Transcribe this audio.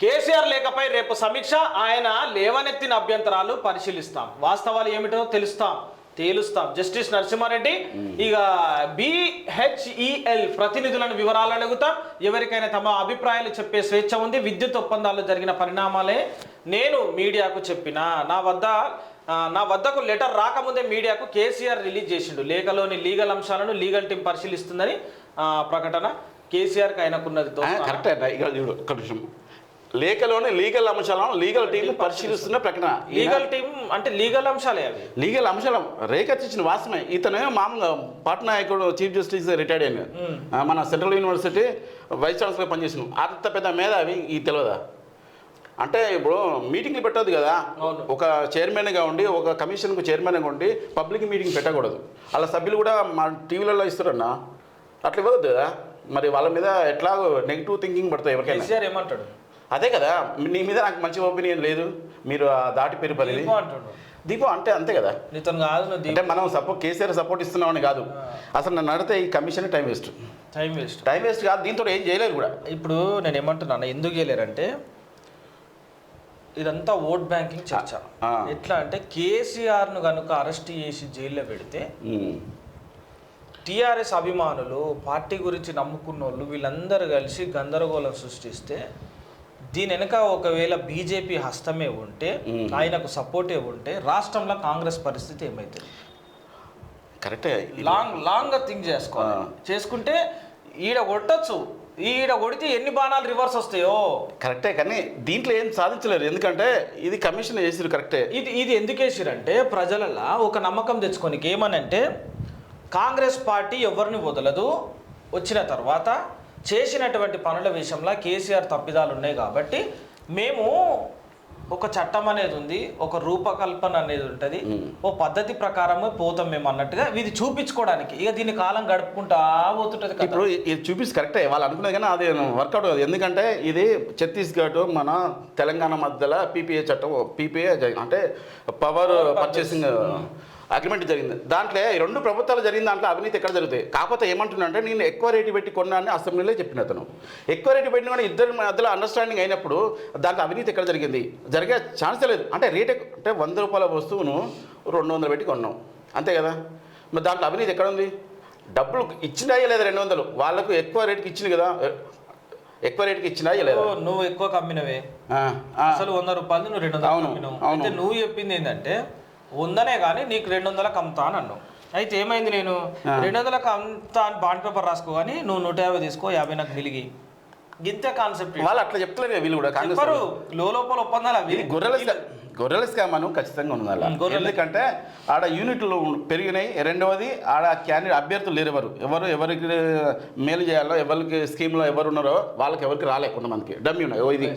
కేసీఆర్ లేఖపై రేపు సమీక్ష ఆయన లేవనెత్తిన అభ్యంతరాలు పరిశీలిస్తాం. వాస్తవాలు ఏమిటో తెలుస్తాం తేలుస్తాం. జస్టిస్ నరసింహారెడ్డి ఇక బిహెచ్ఈఎల్ ప్రతినిధులను వివరాలు అడుగుతాం. ఎవరికైనా తమ అభిప్రాయాలు చెప్పే స్వేచ్ఛ ఉంది విద్యుత్ ఒప్పందాల్లో జరిగిన పరిణామాలే నేను మీడియాకు చెప్పిన. నా వద్ద నా వద్దకు లెటర్ రాకముందే మీడియాకు కేసీఆర్ రిలీజ్ చేసిండు. లేఖలోని లీగల్ అంశాలను లీగల్ టీం పరిశీలిస్తుందని ప్రకటన కేసీఆర్కి ఆయనకున్నది. కరెక్టే. ఇక్కడ చూడు లేఖలోని లీగల్ అంశాలను లీగల్ టీం పరిశీలిస్తున్న ప్రకటన. లీగల్ టీం అంటే లీగల్ అంశాలే అవి. లీగల్ అంశాలు. రేఖించిన వాస్తవమే ఇతను మామూలుగా పట్నాయకుడు చీఫ్ జస్టిస్ రిటైర్డ్ అయిన ఆ, మన సెంట్రల్ యూనివర్సిటీ వైస్ ఛాన్సలర్ పనిచేసిన. అంత పెద్ద మేధావి ఈ తెలియదా అంటే ఇప్పుడు మీటింగ్లు పెట్టదు కదా. ఒక చైర్మన్గా ఉండి ఒక కమిషన్కు చైర్మన్గా ఉండి పబ్లిక్ మీటింగ్ పెట్టకూడదు. అలా సభ్యులు కూడా మా టీవీలలో ఇస్తారన్న? అట్లా ఇవ్వద్దు కదా. మరి వాళ్ళ మీద ఎట్లా నెగిటివ్ థింకింగ్ పడతాయి ఎవరికైనా. ఏమంటాడు? అదే కదా నీ మీద నాకు మంచి ఒపీనియన్ లేదు. మీరు ఆ దాటి పేరు పరిధి దీపం అంటే అంతే కదా. కాదు అంటే మనం సపోర్ట్ కేసీఆర్ సపోర్ట్ ఇస్తున్నామని కాదు. అసలు నన్ను అడిగితే ఈ commission time waste. Time waste. Time waste కాదు దీంతో ఏం చేయలేరు కూడా. ఇప్పుడు నేను ఏమంటున్నాను ఎందుకు చేయలేరంటే ఇదంతా ఓట్ బ్యాంకింగ్ చర్చ. ఎట్లా అంటే కేసీఆర్ను కనుక అరెస్ట్ చేసి జైల్లో పెడితే. టీఆర్ఎస్ అభిమానులు పార్టీ గురించి నమ్ముకున్న వాళ్ళు వీళ్ళందరూ కలిసి గందరగోళం సృష్టిస్తే దీని వెనక ఒకవేళ బీజేపీ హస్తమే ఉంటే. ఆయనకు సపోర్టే ఉంటే రాష్ట్రంలో కాంగ్రెస్ పరిస్థితి ఏమవుతుంది కరెక్టే. లాంగ్ లాంగ్ థింక్ చేసుకోవాలి. చేసుకుంటే ఈడ కొట్టచ్చు. ఈడ కొడితే ఎన్ని బాణాలు రివర్స్ వస్తాయో? కరెక్టే కానీ దీంట్లో ఏం సాధించలేరు. ఎందుకంటే ఇది కమిషన్ చేసిరు కరెక్టే. ఇది ఇది ఎందుకు వేసిరంటే ప్రజలలో ఒక నమ్మకం తెచ్చుకోనికి ఏమనంటే కాంగ్రెస్ పార్టీ ఎవరిని వదలదు వచ్చిన తర్వాత చేసినటువంటి పనుల విషయంలో కేసీఆర్ తప్పిదాలు ఉన్నాయి కాబట్టి మేము ఒక చట్టం అనేది ఉంది ఒక రూపకల్పన అనేది ఉంటుంది ఓ పద్ధతి ప్రకారమే పోతాం మేము అన్నట్టుగా ఇది చూపించుకోవడానికి. ఇక దీని కాలం గడుపుకుంటా పోతుంటది ఇప్పుడు ఇది చూపిస్తే కరెక్టే వాళ్ళు అనుకున్నది కానీ అది వర్కౌట్ కాదు ఎందుకంటే ఇది ఛత్తీస్గఢ్ మన తెలంగాణ మధ్యలో పీపీఏ చట్టం పీపీఏ అంటే పవర్ పర్చేసింగ్ అగ్రిమెంట్ జరిగింది. దాంట్లో రెండు ప్రభుత్వాలు జరిగిన దాంట్లో అవినీతి ఎక్కడ జరుగుతాయి? కాకపోతే ఏమంటున్నా అంటే నేను ఎక్కువ రేటు పెట్టి కొన్నాను అసెంబ్లీలో చెప్పిన అతను. ఎక్కువ రేటు పెట్టిన కూడా ఇద్దరి మధ్యలో అండర్స్టాండింగ్ అయినప్పుడు దాంట్లో అవినీతి ఎక్కడ జరిగింది? జరిగే ఛాన్స్ లేదు. అంటే రేట్ అంటే వంద రూపాయల వస్తువును రెండు వందలు పెట్టి కొన్నాం. అంతే కదా? మరి దాంట్లో అవినీతి ఎక్కడ ఉంది? డబ్బులు ఇచ్చినా లేదా రెండు వందలు? వాళ్ళకు ఎక్కువ రేటుకి ఇచ్చింది కదా? ఎక్కువ రేటుకి ఇచ్చినా లేదా? నువ్వు ఎక్కువ కమ్మినవే. అసలు వంద రూపాయలు నువ్వు రెండు వందలు అవును, నువ్వు చెప్పింది ఏంటంటే వందనే కానీ నీకు రెండు వందలకు అమ్ముతా అని అన్నావు. అయితే ఏమైంది నేను? రెండు వందలకు అమ్ముతా అని బాండ్ పేపర్ రాసుకో కానీ నువ్వు నూట యాభై తీసుకో యాభై నాకు మిలిగి. గింతే కాన్సెప్ట్ వాళ్ళు అట్లా చెప్తలేరు వీళ్ళు కూడా కాంగ్రెస్. లోపల ఒప్పందాలు అవి. గొర్రెల గొర్రెల స్కామ్ అని ఖచ్చితంగా ఉండాలి ఎందుకంటే ఆడ యూనిట్లు పెరిగినాయి. రెండవది ఆడ క్యాండిడేట్ అభ్యర్థులు లేరు ఎవరు. ఎవరు ఎవరికి మేలు చేయాలో ఎవరికి స్కీమ్లో ఎవరు ఉన్నారో వాళ్ళకి ఎవరికి రాలే కొంతమందికి. డమ్మి ఉన్నాయి. ఓ ఇది.